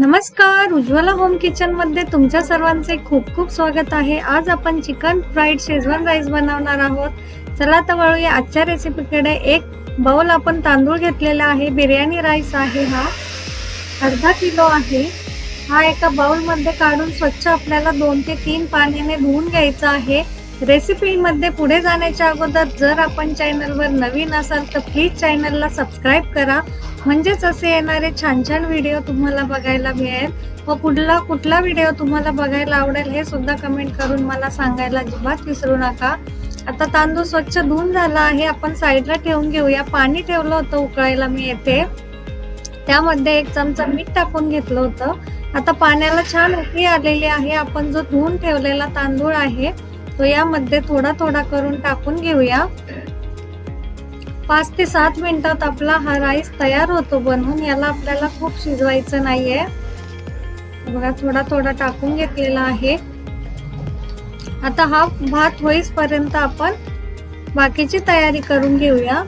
नमस्कार उज्ज्वला होम किचनमध्ये तुमच्या सर्वांचे खूप खूप स्वागत आहे. आज आपण चिकन फ्राईड शेजवान राईस बनवणार आहोत. चला तर वळूया आजच्या रेसिपीकडे एक बाउल आपण तांदूळ घेतलेला आहे. बिर्याणी राईस आहे हा. अर्धा किलो आहे. हा एका बाउलमध्ये काढून स्वच्छ आपल्याला दोन ते तीन पाण्याने धुवून घ्यायचा आहे. रेसिपीमध्ये पुढे जाण्याच्या अगोदर जर आपण चॅनलवर नवीन असाल तर प्लीज चॅनलला सबस्क्राईब करा. म्हणजेच असे येणारे छान छान व्हिडिओ तुम्हाला बघायला मिळेल. व कुठला कुठला व्हिडिओ तुम्हाला बघायला आवडेल हे सुद्धा कमेंट करून मला सांगायला अजिबात विसरू नका. आता तांदूळ स्वच्छ धुवून झाला आहे. आपण साईडला ठेवून घेऊया. पाणी ठेवलं होतं उकळायला मी येते त्यामध्ये एक चमचा मीठ टाकून घेतलं होतं. आता पाण्याला छान उकळी आलेली आहे. आपण जो धुवून ठेवलेला तांदूळ आहे तो यामध्ये थोडा थोडा करून टाकून घेऊया. पाच ते सात मिनिटात आपला हा राईस तयार होतो बनवून. याला आपल्याला खूप शिजवायचं नाहीये. बघा थोडा थोडा टाकून घेतलेला आहे. आता हा भात होईपर्यंत आपण बाकीची तयारी करून घेऊया.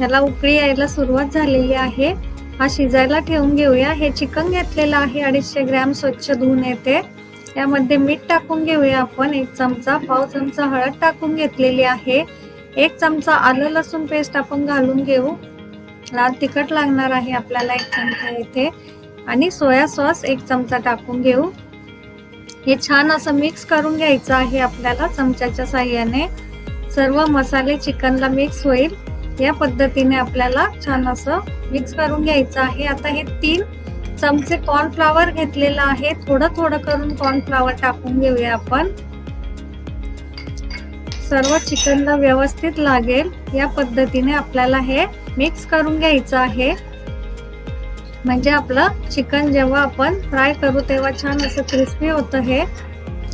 याला उकळी यायला सुरुवात झालेली आहे. हा शिजायला ठेवून घेऊया. हे चिकन घेतलेलं आहे. अडीचशे ग्रॅम स्वच्छ धुवून येते. यामध्ये मीठ टाकून घेऊया आपण. एक चमचा पाव चमचा हळद टाकून घेतलेली आहे. एक चमचा आलं लसूण पेस्ट आपण घालून घेऊ. लाल तिखट लागणार आहे आपल्याला एक चमचा इथे आणि सोया सॉस एक चमचा टाकून घेऊ. हे छान असं मिक्स करून घ्यायचं आहे आपल्याला चमच्याच्या साह्याने. सर्व मसाले चिकनला मिक्स होईल. या पद्धतीने आपल्याला छान असं मिक्स करून घ्यायचं आहे. आता हे तीन चमचे कॉर्नफ्लावर घेतलेलं आहे. थोडं थोडं करून कॉर्नफ्लावर टाकून घेऊया आपण. सर्व चिकनला व्यवस्थित लागेल. या पद्धतीने आपल्याला हे मिक्स करून घ्यायचं आहे. म्हणजे आपलं चिकन जेव्हा आपण फ्राय करू तेव्हा छान असं क्रिस्पी होतं हे.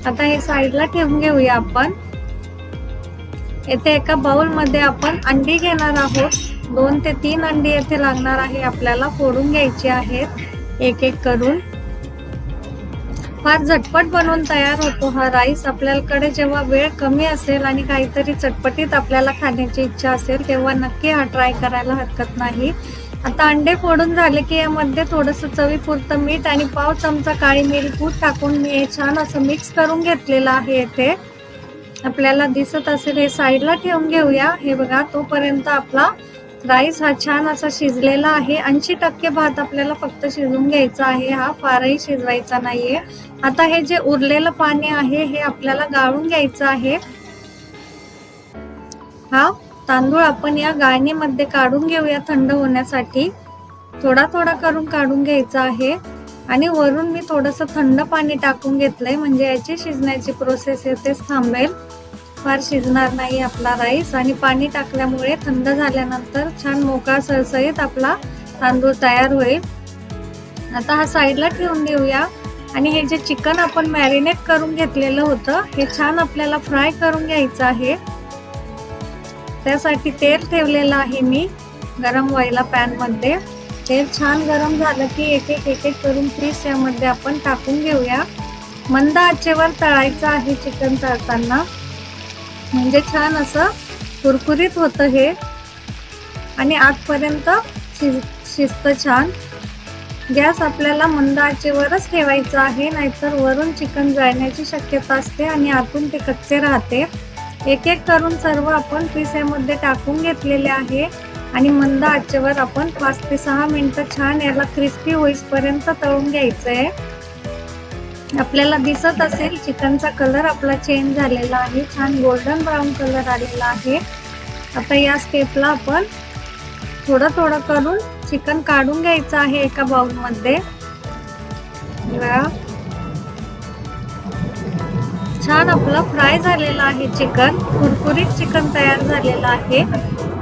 आता हे साईडला ठेवून घेऊया आपण. येथे एका बाउलमध्ये आपण अंडी घेणार आहोत. दोन ते तीन अंडी येथे लागणार आहे. आपल्याला फोडून घ्यायची आहेत. एक एक करून. फार झटपट बनवून तयार होतो हा राईस. आपल्याकडे जेव्हा वेळ कमी असेल आणि काहीतरी चटपटीत आपल्याला खाण्याची इच्छा असेल तेव्हा नक्की हा ट्राय करायला हरकत नाही. आता अंडे फोडून झाले की यामध्ये थोडंसं चवीपुरतं मीठ आणि पाव चमचा काळी मिरी पूड टाकून मी हे छान असं मिक्स करून घेतलेलं आहे येथे आपल्याला दिसत असेल हे साईडला ठेवून घेऊया. हे बघा तोपर्यंत आपला राईस हा छान असा शिजलेला आहे. ऐंशी टक्के भात आपल्याला फक्त शिजवून घ्यायचा आहे. हा फारही शिजवायचा नाहीये. आता हे जे उरलेलं पाणी आहे हे आपल्याला गाळून घ्यायचं आहे. हा तांदूळ आपण या गाळणीमध्ये काढून घेऊया थंड होण्यासाठी. थोडा थोडा करून काढून घ्यायचा आहे. आणि वरून मी थोडस थंड पाणी टाकून घेतलंय. म्हणजे याची शिजण्याची प्रोसेस येतेच थांबेल. फार शिजणार नाही आपला राईस आणि पाणी टाकल्यामुळे थंड झाल्यानंतर छान मोकळा सळसळीत आपला तांदूळ तयार होईल. आता हा साईडला ठेवून देऊया. आणि हे जे चिकन आपण मॅरिनेट करून घेतलेलं होतं हे छान आपल्याला फ्राय करून घ्यायचं आहे. त्यासाठी तेल ठेवलेलं आहे मी गरम व्हायला पॅनमध्ये तेल छान गरम झालं की एक एक एक एक करून पीस यामध्ये आपण टाकून घेऊया. मंद आचेवर तळायचं आहे चिकन तळताना. म्हणजे छान असं कुरकुरीत होतं हे. आणि आजपर्यंत शिज शिजतं छान. गॅस आपल्याला मंद आचेवरच ठेवायचा आहे नाहीतर वरून चिकन जाळण्याची शक्यता असते आणि आतून ते कच्चे राहते. एक एक करून सर्व आपण पीस यामध्ये टाकून घेतलेले आहे आणि मंद आचेवर आपण पाच ते सहा मिनटं छान याला क्रिस्पी होईपर्यंत तळून घ्यायचं आहे आपल्याला दिसत असेल चिकनचा कलर आपला चेंज झालेला आहे. छान गोल्डन ब्राऊन कलर आलेला आहे. आता या स्टेपला आपण थोडं थोडं करून चिकन काढून घ्यायचं आहे एका बाउलमध्ये छान आपलं फ्राय झालेलं आहे चिकन कुरकुरीत चिकन तयार झालेलं आहे.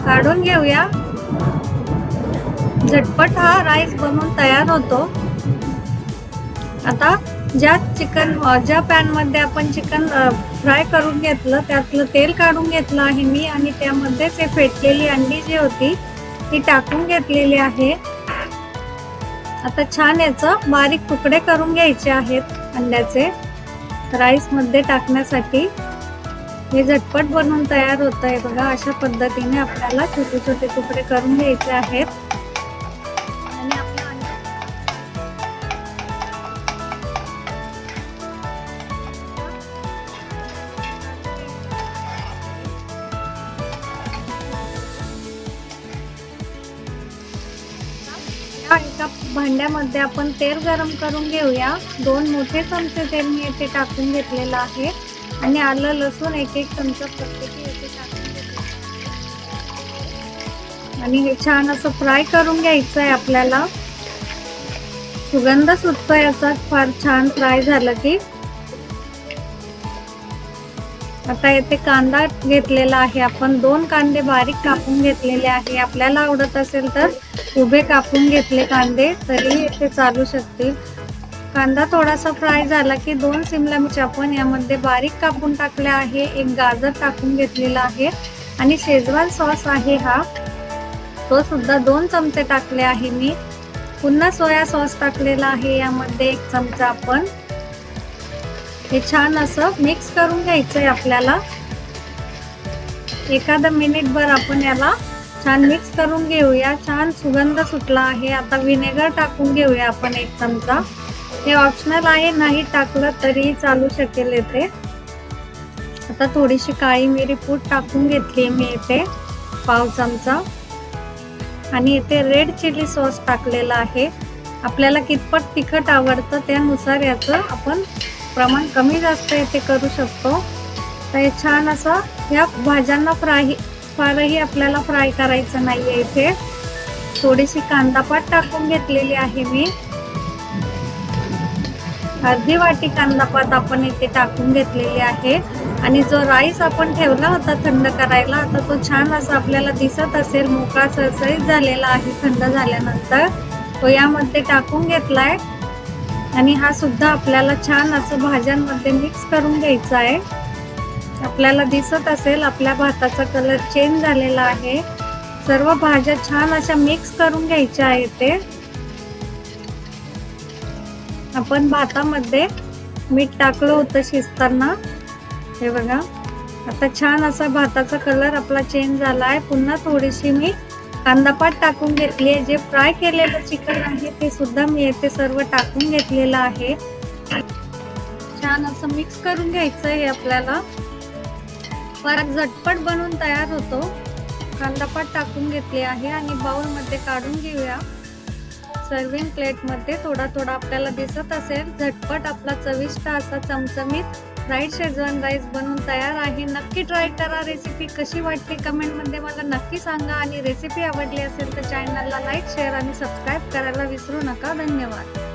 काढून घेऊया. झटपट हा राईस बनवून तयार होतो. आता ज्या चिकन ज्या पॅनमध्ये आपण चिकन फ्राय करून घेतलं त्यातलं तेल काढून घेतलं आहे मी आणि त्यामध्येच हे फेटलेली अंडी जी होती ती टाकून घेतलेली आहे. आता छान याचं बारीक तुकडे करून घ्यायचे आहेत अंड्याचे राईसमध्ये टाकण्यासाठी. हे झटपट बनवून तयार होत आहे बघा अशा पद्धतीने आपल्याला छोटे छोटे तुकडे करून घ्यायचे आहेत. एका भांड्यामध्ये आपण तेल गरम करून घेऊया. दोन मोठे चमचे तेल मी येथे टाकून घेतलेलं आहे. आणि आलं लसूण एक एक चमचा प्रत्येकी येथे टाकून आणि हे छान असं फ्राय करून घ्यायचं आहे आपल्याला. सुगंध सुटतो याचा. फार छान फ्राय झालं की. आता येथे कांदा घेतलेला आहे. आपण दोन कांदे बारीक कापून घेतलेले आहे. आपल्याला आवडत असेल तर उभे कापून घेतले कांदे तरी ते चालू शकतील. कांदा थोडासा फ्राय झाला की दोन सिमला मिरची आपण यामध्ये बारीक कापून टाकले आहे. एक गाजर टाकून घेतलेला आहे. आणि शेजवान सॉस आहे हा. तो सुद्धा दोन चमचे टाकले आहे मी. पुन्हा सोया सॉस टाकलेला आहे. यामध्ये एक चमचा आपण हे छान असं मिक्स करून घ्यायचं आहे आपल्याला. एखादा मिनिटभर आपण याला छान मिक्स करून घेऊया. छान सुगंध सुटला आहे. आता विनेगर टाकून घेऊया आपण एक चमचा. हे ऑप्शनल आहे नाही टाकलं तरी चालू शकेल येथे. आता थोडीशी काळी मिरी पूड टाकून घेतली मी येथे पाव चमचा. आणि इथे रेड चिली सॉस टाकलेला आहे. आपल्याला कितपत तिखट आवडतं त्यानुसार याचं आपण प्रमाण कमी जास्त इथे करू शकतो. तर हे छान असं या भाज्यांना फ्राय फारही आपल्याला फ्राय करायचं नाही आहे इथे. थोडीशी कांदापात टाकून घेतलेली आहे मी. अर्धी वाटी कांदापात आपण इथे टाकून घेतलेली आहे. आणि जो राईस आपण ठेवला होता थंड करायला आता तो छान असा आपल्याला दिसत असेल मोकळा सरसरीत झालेला आहे थंड झाल्यानंतर. तो यामध्ये टाकून घेतलाय. आणि हा सुद्धा आपल्याला छान असं भाज्यांमध्ये मिक्स करून घ्यायचा आहे. आपल्याला दिसत असेल आपल्या भाताचा कलर चेंज झालेला आहे. सर्व भाज्या छान अशा मिक्स करून घ्यायच्या आहे ते आपण भातामध्ये मीठ टाकलं होतं शिजताना. हे बघा. आता छान असा भाताचा कलर आपला चेंज झाला आहे. पुन्हा थोडीशी मी कांदापात टाकून घेतली आहे जे फ्राय केलेलं चिकन आहे ते सुद्धा मी येथे सर्व टाकून घेतलेलं आहे. छान असं मिक्स करून घ्यायचं आहे आपल्याला. परत झटपट बनवून तयार होतो. कांदापात टाकून घेतले आहे आणि बाउलमध्ये काढून घेऊया. सर्विंग प्लेटमध्ये थोडा थोडा आपल्याला दिसत असेल. झटपट आपला चविष्ट असा चमचमीत फ्राईड शेजवान राईस बनवून तयार आहे. नक्की ट्राय करा. रेसिपी कशी वाटते कमेंटमध्ये मला नक्की सांगा. आणि रेसिपी आवडली असेल तर चॅनलला लाईक शेअर आणि सबस्क्राईब करायला विसरू नका. धन्यवाद.